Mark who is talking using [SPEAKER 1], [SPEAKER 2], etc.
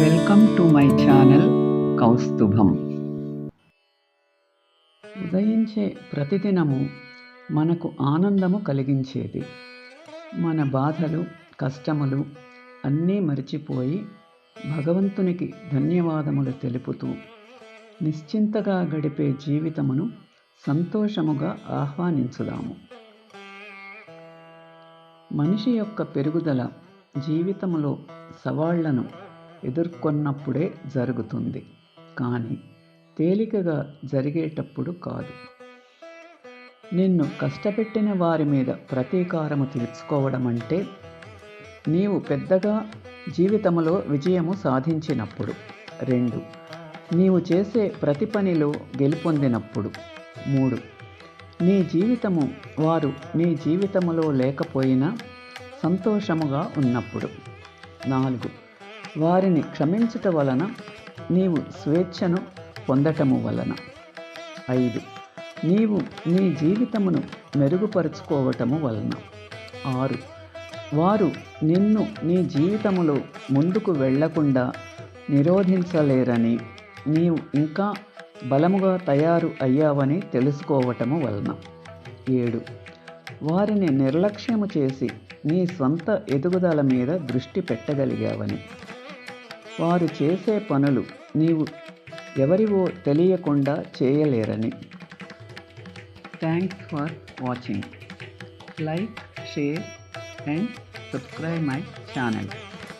[SPEAKER 1] Welcome to my channel Kaustubham. ఉదయించే ప్రతిదినము మనకు ఆనందము కలిగించేది. మన బాధలు కష్టములు అన్నీ మరిచిపోయి భగవంతునికి ధన్యవాదములు తెలుపుతూ నిశ్చింతగా గడిపే జీవితమును సంతోషముగా ఆహ్వానించుదాము. మనిషి యొక్క పెరుగుదల జీవితంలో సవాళ్ళను ఎదుర్కొన్నప్పుడే జరుగుతుంది. కానీ తేలికగా జరిగేటప్పుడు కాదు. నిన్ను కష్టపెట్టిన వారి మీద ప్రతీకారము తీర్చుకోవడం అంటే నీవు పెద్దగా జీవితంలో విజయము సాధించినప్పుడు. రెండు నీవు చేసే ప్రతి పనిలో గెలుపొందినప్పుడు. మూడు నీ జీవితము వారు నీ జీవితములో లేకపోయినా సంతోషముగా ఉన్నప్పుడు. నాలుగు వారిని క్షమించుట వలన నీవు స్వేచ్ఛను పొందటము వలన. ఐదు. నీవు నీ జీవితమును మెరుగుపరుచుకోవటము వలన. ఆరు. వారు నిన్ను నీ జీవితములో ముందుకు వెళ్ళకుండా నిరోధించలేరని నీవు ఇంకా బలముగా తయారు అయ్యావని తెలుసుకోవటము వలన. ఏడు. వారిని నిర్లక్ష్యము చేసి నీ స్వంత ఎదుగుదల మీద దృష్టి పెట్టగలిగావని. వారు చేసే పనులు నీవు ఎవరివో తెలియకుండా చేయలేరని. Thanks for watching like share and subscribe my channel